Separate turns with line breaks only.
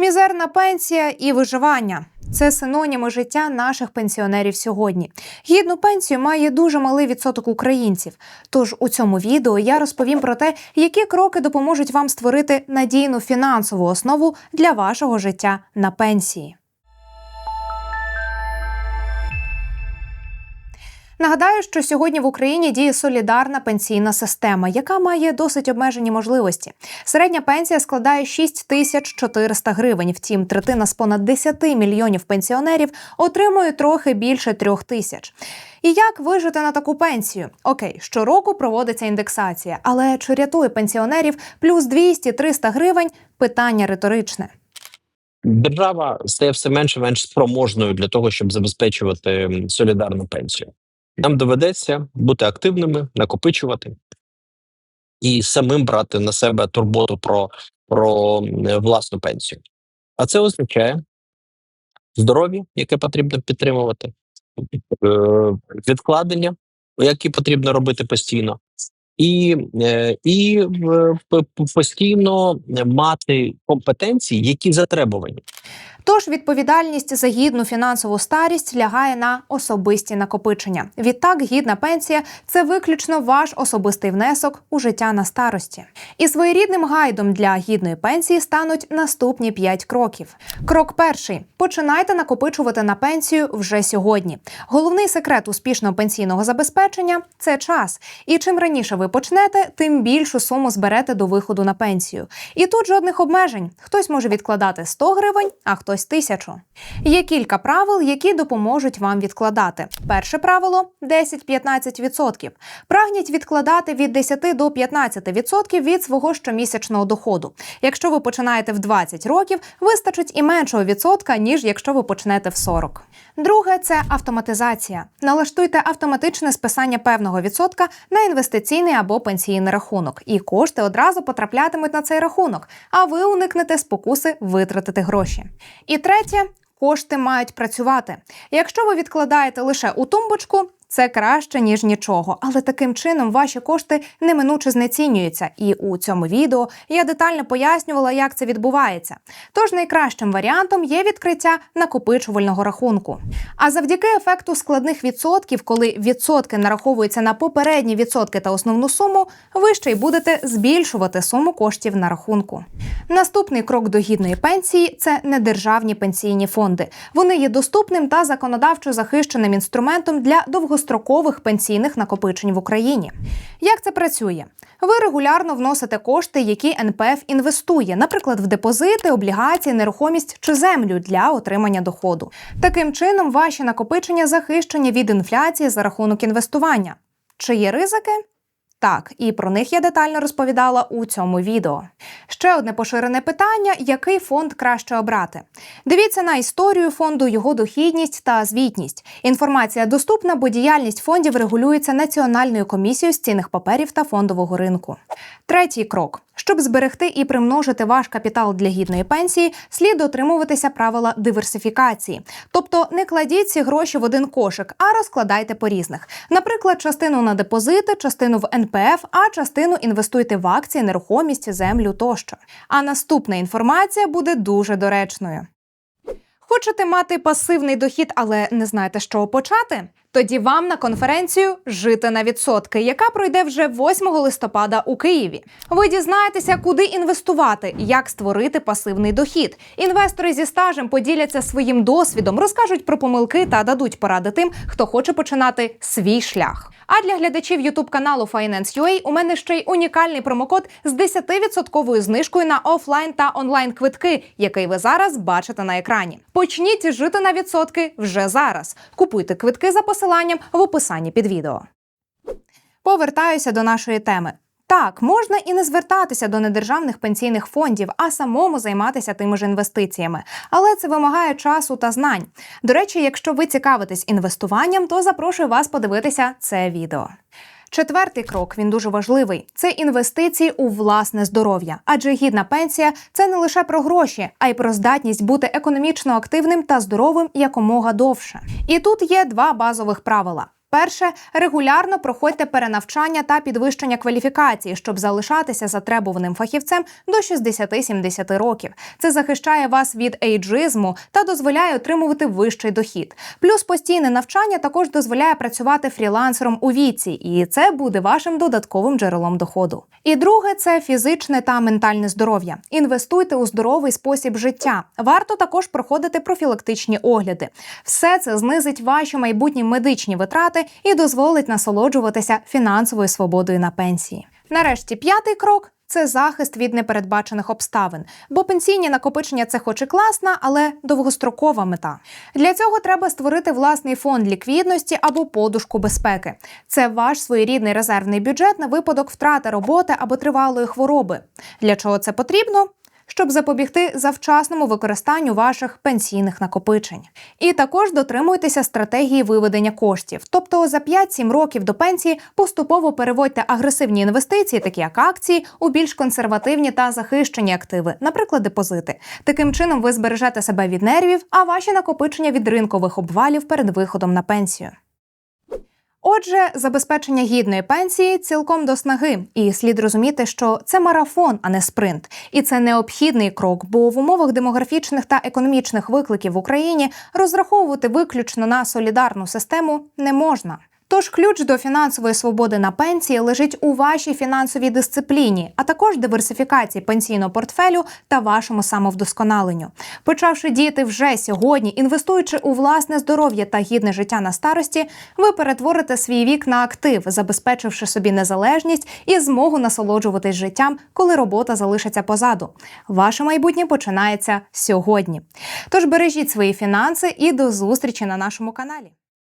Мізерна пенсія і виживання. Це синоніми життя наших пенсіонерів сьогодні. Гідну пенсію має дуже малий відсоток українців. Тож у цьому відео я розповім про те, які кроки допоможуть вам створити надійну фінансову основу для вашого життя на пенсії. Нагадаю, що сьогодні в Україні діє солідарна пенсійна система, яка має досить обмежені можливості. Середня пенсія складає 6400 гривень. Втім, третина з понад 10 мільйонів пенсіонерів отримує трохи більше трьох тисяч. І як вижити на таку пенсію? Окей, щороку проводиться індексація, але чи рятує пенсіонерів плюс 200-300 гривень? Питання риторичне.
Держава стає все менше менш спроможною для того, щоб забезпечувати солідарну пенсію. Нам доведеться бути активними, накопичувати і самим брати на себе турботу про, про власну пенсію. А це означає здоров'я, яке потрібно підтримувати, е, відкладення, які потрібно робити постійно, і, е, і постійно мати компетенції, які затребувані.
Тож відповідальність за гідну фінансову старість лягає на особисті накопичення. Відтак, гідна пенсія це виключно ваш особистий внесок у життя на старості. І своєрідним гайдом для гідної пенсії стануть наступні 5 кроків. Крок перший: починайте накопичувати на пенсію вже сьогодні. Головний секрет успішного пенсійного забезпечення це час. І чим раніше ви почнете, тим більшу суму зберете до виходу на пенсію. І тут жодних обмежень. Хтось може відкладати 100 гривень, а хтось тисячу. Є кілька правил, які допоможуть вам відкладати. Перше правило 10-15%. Прагніть відкладати від 10 до 15% від свого щомісячного доходу. Якщо ви починаєте в 20 років, вистачить і меншого відсотка, ніж якщо ви почнете в 40. Друге це автоматизація. Налаштуйте автоматичне списання певного відсотка на інвестиційний або пенсійний рахунок, і кошти одразу потраплятимуть на цей рахунок, а ви уникнете спокуси витратити гроші. І третє. Кошти мають працювати. Якщо ви відкладаєте лише у тумбочку, це краще ніж нічого, але таким чином ваші кошти неминуче знецінюються. І у цьому відео я детально пояснювала, як це відбувається. Тож найкращим варіантом є відкриття накопичувального рахунку. А завдяки ефекту складних відсотків, коли відсотки нараховуються на попередні відсотки та основну суму, ви ще й будете збільшувати суму коштів на рахунку. Наступний крок до гідної пенсії це недержавні пенсійні фонди. Вони є доступним та законодавчо захищеним інструментом для довгострокових пенсійних накопичень в Україні. Як це працює? Ви регулярно вносите кошти, які НПФ інвестує, наприклад, в депозити, облігації, нерухомість чи землю для отримання доходу. Таким чином, ваші накопичення захищені від інфляції за рахунок інвестування. Чи є ризики? Так, і про них я детально розповідала у цьому відео. Ще одне поширене питання: який фонд краще обрати? Дивіться на історію фонду, його дохідність та звітність. Інформація доступна, бо діяльність фондів регулюється Національною комісією з цінних паперів та фондового ринку. Третій крок. Щоб зберегти і примножити ваш капітал для гідної пенсії, слід дотримуватися правила диверсифікації. Тобто не кладіть ці гроші в один кошик, а розкладайте по різних. Наприклад, частину на депозити, частину в НПФ, а частину інвестуйте в акції, нерухомість, землю тощо. А наступна інформація буде дуже доречною. Хочете мати пасивний дохід, але не знаєте, з чого почати? Тоді вам на конференцію Жити на відсотки, яка пройде вже 8 листопада у Києві. Ви дізнаєтеся, куди інвестувати, як створити пасивний дохід. Інвестори зі стажем поділяться своїм досвідом, розкажуть про помилки та дадуть поради тим, хто хоче починати свій шлях. А для глядачів Ютуб каналу Finance.ua у мене ще й унікальний промокод з 10% знижкою на офлайн та онлайн квитки, який ви зараз бачите на екрані. Почніть жити на відсотки вже зараз. Купуйте квитки за посиланням в описанні під відео. Повертаюся до нашої теми. Так, можна і не звертатися до недержавних пенсійних фондів, а самому займатися тими ж інвестиціями. Але це вимагає часу та знань. До речі, якщо ви цікавитесь інвестуванням, то запрошую вас подивитися це відео. Четвертий крок він дуже важливий: це інвестиції у власне здоров'я. Адже гідна пенсія це не лише про гроші, а й про здатність бути економічно активним та здоровим якомога довше. І тут є два базових правила. Перше, регулярно проходьте перенавчання та підвищення кваліфікації, щоб залишатися затребуваним фахівцем до 60-70 років. Це захищає вас від ейджизму та дозволяє отримувати вищий дохід. Плюс постійне навчання також дозволяє працювати фрілансером у віці, і це буде вашим додатковим джерелом доходу. І друге це фізичне та ментальне здоров'я. Інвестуйте у здоровий спосіб життя. Варто також проходити профілактичні огляди. Все це знизить ваші майбутні медичні витрати і дозволить насолоджуватися фінансовою свободою на пенсії. Нарешті п'ятий крок. Це захист від непередбачених обставин, бо пенсійні накопичення це хоч і класна, але довгострокова мета. Для цього треба створити власний фонд ліквідності або подушку безпеки. Це ваш своєрідний резервний бюджет на випадок втрати роботи або тривалої хвороби. Для чого це потрібно? Щоб запобігти завчасному використанню ваших пенсійних накопичень. І також дотримуйтеся стратегії виведення коштів. Тобто за 5-7 років до пенсії поступово переводьте агресивні інвестиції, такі як акції, у більш консервативні та захищені активи, наприклад, депозити. Таким чином ви збережете себе від нервів, а ваші накопичення від ринкових обвалів перед виходом на пенсію. Отже, забезпечення гідної пенсії цілком до снаги, і слід розуміти, що це марафон, а не спринт. І це необхідний крок, бо в умовах демографічних та економічних викликів в Україні розраховувати виключно на солідарну систему не можна. Тож ключ до фінансової свободи на пенсії лежить у вашій фінансовій дисципліні, а також диверсифікації пенсійного портфелю та вашому самовдосконаленню. Почавши діяти вже сьогодні, інвестуючи у власне здоров'я та гідне життя на старості, ви перетворите свій вік на актив, забезпечивши собі незалежність і змогу насолоджуватись життям, коли робота залишиться позаду. Ваше майбутнє починається сьогодні. Тож бережіть свої фінанси і до зустрічі на нашому каналі.